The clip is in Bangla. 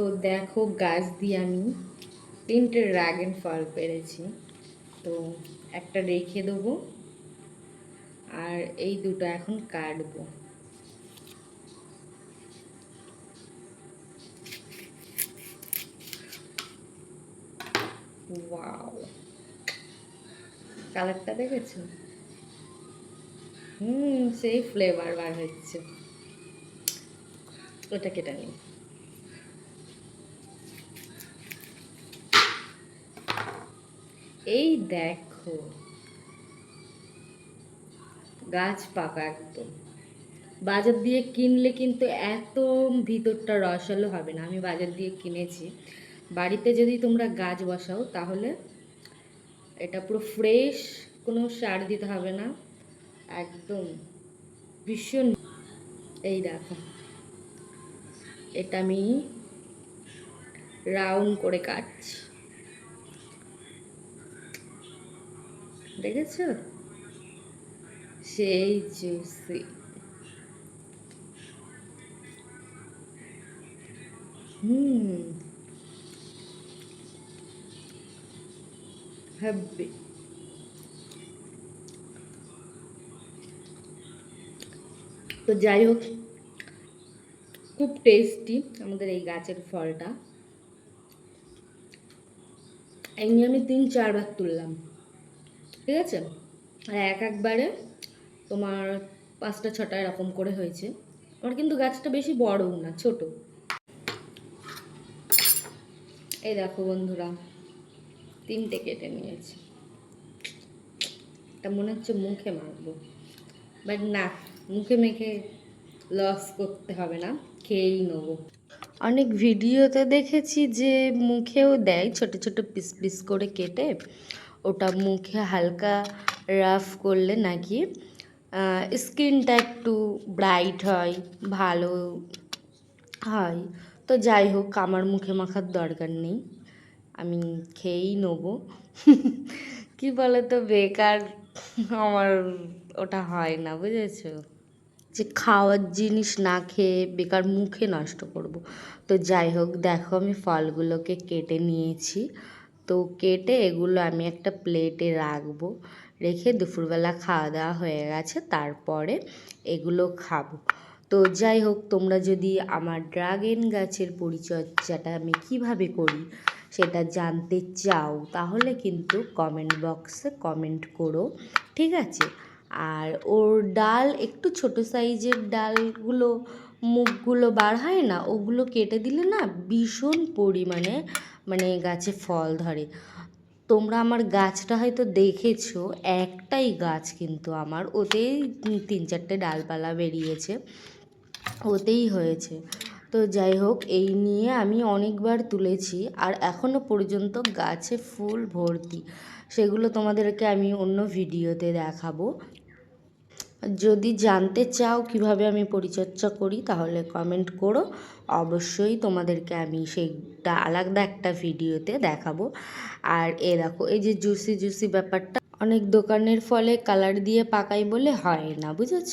তো দেখো গাছ দিয়ে আমি তিনটে ড্রাগন ফল পেরেছি। তো একটা রেখে দেবো আর এই দুটো এখন কাটবো। কালারটা দেখেছ? হুম, সেই ফ্লেভার বার হচ্ছে। ওটা কেটে নিই। এই দেখো। গাছ পাকা একদম। বাজার দিয়ে কিনলে কিন্তু এত ভিতরটা রসালো হবে না। আমি বাজার দিয়ে কিনেছি। বাড়িতে যদি তোমরা গাছ বসাও, তাহলে এটা পুরো ফ্রেশ, কোনো সার দিতে হবে না। একদম ভীষণ। এই দেখো। এটা আমি রাউন্ড করে কাটছি। দেখেছ সেই জুসি। হুম। হেব্বি। তো যাই হোক, খুব টেস্টি আমাদের এই গাছের ফলটা। এমনি আমি তিন, চারবার তুললাম। ঠিক আছে আর এক একবারে তোমার পাঁচটা, ছটা এরকম করে হয়েছে। আমার কিন্তু গাছটা বেশি বড়ও না, ছোট। এই দেখো বন্ধুরা, তিনটে কেটে নিয়েছি। এটা মনে হচ্ছে মুখে মাখবো। বাট না, মুখে মেখে লস করতে হবে না, খেয়েই নেব। অনেক ভিডিওতে দেখেছি যে মুখেও দেয়, ছোট ছোট পিস পিস করে কেটে। ওটা মুখে হালকা রাফ করলে নাকি স্কিনটা একটু ব্রাইট হয়, ভালো হয়। তো যাই হোক, আমার মুখে মাখার দরকার নেই। আমি খেয়েই নেব। কি বলো তো বেকার আমার ওটা হয় না, বুঝেছ? যে খাওয়ার জিনিস না খেয়ে বেকার মুখে নষ্ট করব। তো যাই হোক, দেখো আমি ফলগুলোকে কেটে নিয়েছি। তো কেটে এগুলো আমি একটা প্লেটে রাখব। রেখে দুপুরবেলা খাওয়া দাওয়া হয়ে গেছে, তারপরে এগুলো খাব। তো যাই হোক, তোমরা যদি আমার ড্রাগন গাছের পরিচর্যাটা আমি কীভাবে করি সেটা জানতে চাও, তাহলে কিন্তু কমেন্ট বক্সে কমেন্ট করো, ঠিক আছে? আর ওর ডাল, একটু ছোট সাইজের ডালগুলো মুখগুলো বার হয় না, ওগুলো কেটে দিলে না ভীষণ পরিমাণে মানে গাছে ফল ধরে। তোমরা আমার গাছটা হয়তো দেখেছ, একটাই গাছ কিন্তু আমার, ওতেই তিন চারটে ডালপালা বেরিয়েছে, ওতেই হয়েছে। তো যাই হোক, এই নিয়ে আমি অনেকবার তুলেছি, আর এখনও পর্যন্ত গাছে ফুল ভর্তি। সেগুলো তোমাদেরকে আমি অন্য ভিডিওতে দেখাবো। যদি জানতে চাও কীভাবে আমি পরিচর্যা করি, তাহলে কমেন্ট করো। অবশ্যই তোমাদেরকে আমি সেইটা আলাদা একটা ভিডিওতে দেখাবো। আর এ দেখো, এই যে জুসি জুসি ব্যাপারটা, অনেক দোকানের ফলে কালার দিয়ে পাকাই বলে হয় না, বুঝেছ?